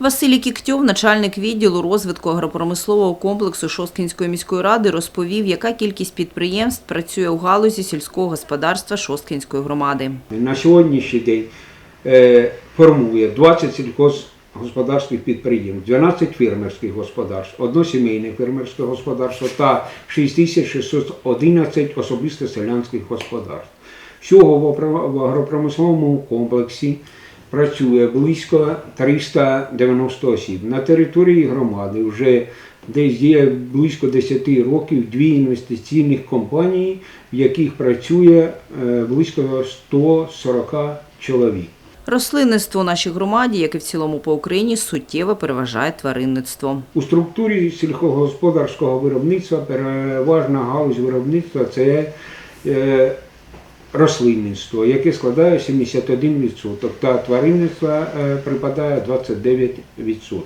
Василій Кіктьов, начальник відділу розвитку агропромислового комплексу Шосткінської міської ради, розповів, яка кількість підприємств працює у галузі сільського господарства Шосткінської громади. На сьогоднішній день е, формує 20 сільхозгосподарських підприємств, 12 фермерських господарств, одно сімейне фермерське господарство та 6611 особисто селянських господарств. Всього в агропромисловому комплексі працює близько 390 осіб. На території громади вже десь є близько 10 років дві інвестиційних компанії, в яких працює е, близько 140 чоловік. Рослинництво у нашій громаді, як і в цілому по Україні, суттєво переважає тваринництво. У структурі сільськогосподарського виробництва переважна галузь виробництва це е, рослинництво, яке складає 71%, та тваринництво е, припадає 29%.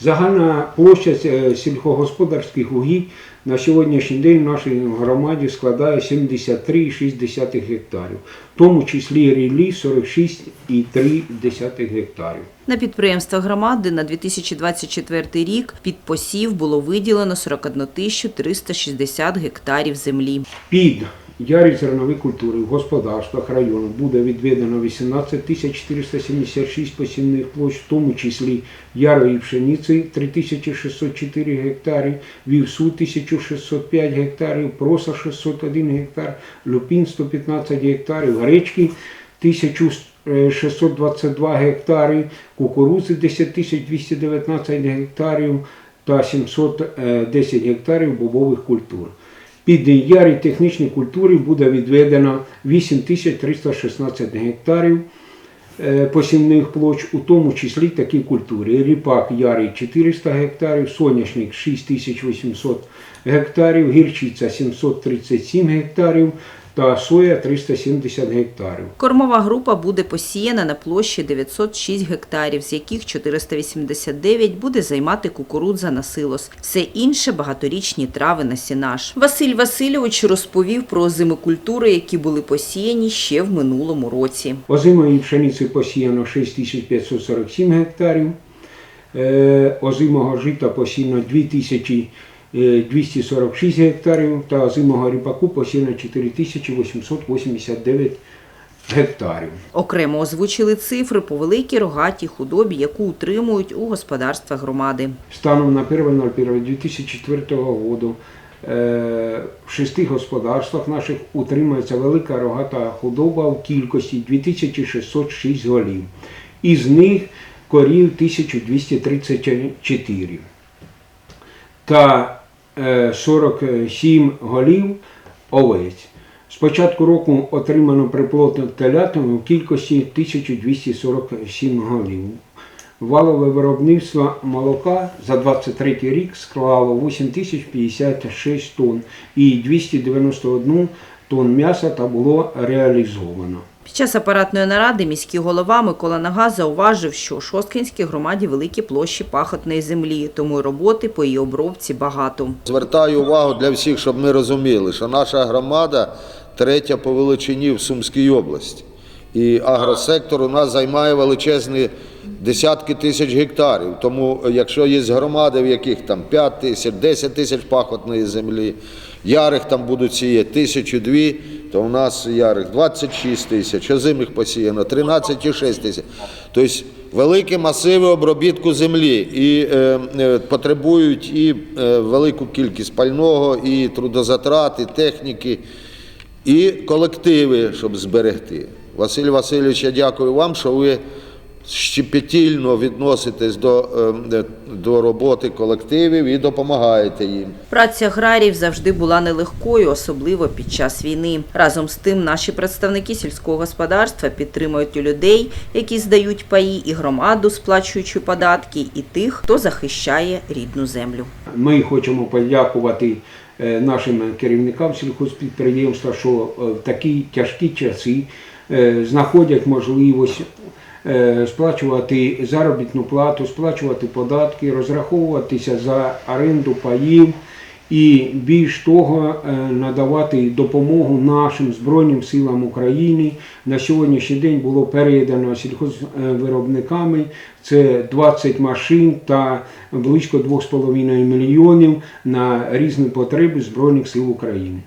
Загальна площа е, сільськогосподарських угідь на сьогоднішній день в нашій громаді складає 73,6 гектарів, в тому числі ріллі 46,3 гектарів. На підприємствах громади на 2024 рік під посів було виділено 41 тисячу 360 гектарів землі. Під ярі зернові культури в господарствах району буде відведено 18 476 посівних площ, в тому числі ярої пшениці 3604 гектари, вівсу 1605 гектарів, проса 601 гектар, люпін 115 гектарів, гречки 1622 гектари, кукурудзи 10 219 гектарів та 710 гектарів бобових культур. Під ярі технічної культури буде відведено 8316 гектарів е, посівних площ, у тому числі такі культури. Ріпак ярий 400 гектарів, соняшник 6800 гектарів, гірчиця 737 гектарів та соя 370 гектарів. Кормова група буде посіяна на площі 906 гектарів, з яких 489 буде займати кукурудза на силос. Все інше багаторічні трави на сінаж. Василь Васильович розповів про озимокультури, які були посіяні ще в минулому році. Озимої пшениці посіяно 6547 гектарів, е, озимого жита посіяно 2246 гектарів та озимого ріпаку посіяно 4889 гектарів. Окремо озвучили цифри по великій рогатій худобі, яку утримують у господарствах громади. Станом на 1.01.2004 року е, в шести господарствах наших утримується велика рогата худоба в кількості 2606 голів. Із них корів 1234 та е, 47 голів овець. З початку року отримано приплод телятину в кількості 1247 голів. Валове виробництво молока за 23 рік склало 8056 тонн і 291 тонн м'яса та було реалізовано. Під час апаратної наради міський голова Микола Нага зауважив, що у Шосткинській громаді великі площі пахотної землі, тому роботи по її обробці багато. Звертаю увагу для всіх, щоб ми розуміли, що наша громада третя по величині в Сумській області. І агросектор у нас займає величезні десятки тисяч гектарів. Тому якщо є громади, в яких там 5 тисяч, 10 тисяч пахотної землі, ярих там будуть сіяти тисячу дві, то у нас ярих 26 тисяч, озимих посіяно 13,6 тисяч. Тобто великі масиви обробітку землі і е, е, потребують і е, велику кількість пального, і трудозатрат, і техніки, і колективи, щоб зберегти. Василь Васильович, я дякую вам, що ви щепетільно відноситесь до, е, до роботи колективів і допомагаєте їм. Праця аграріїв завжди була нелегкою, особливо під час війни. Разом з тим, наші представники сільського господарства підтримують і людей, які здають паї, і громаду, сплачуючи податки, і тих, хто захищає рідну землю. Ми хочемо подякувати е, нашим керівникам сільхозпідприємства, що е, в такі тяжкі часи е, знаходять можливість е, сплачувати заробітну плату, сплачувати податки, розраховуватися за оренду паїв і більш того е, надавати допомогу нашим Збройним силам України. На сьогоднішній день було передано сільхозвиробниками це 20 машин та близько 2,5 мільйонів на різні потреби Збройних сил України.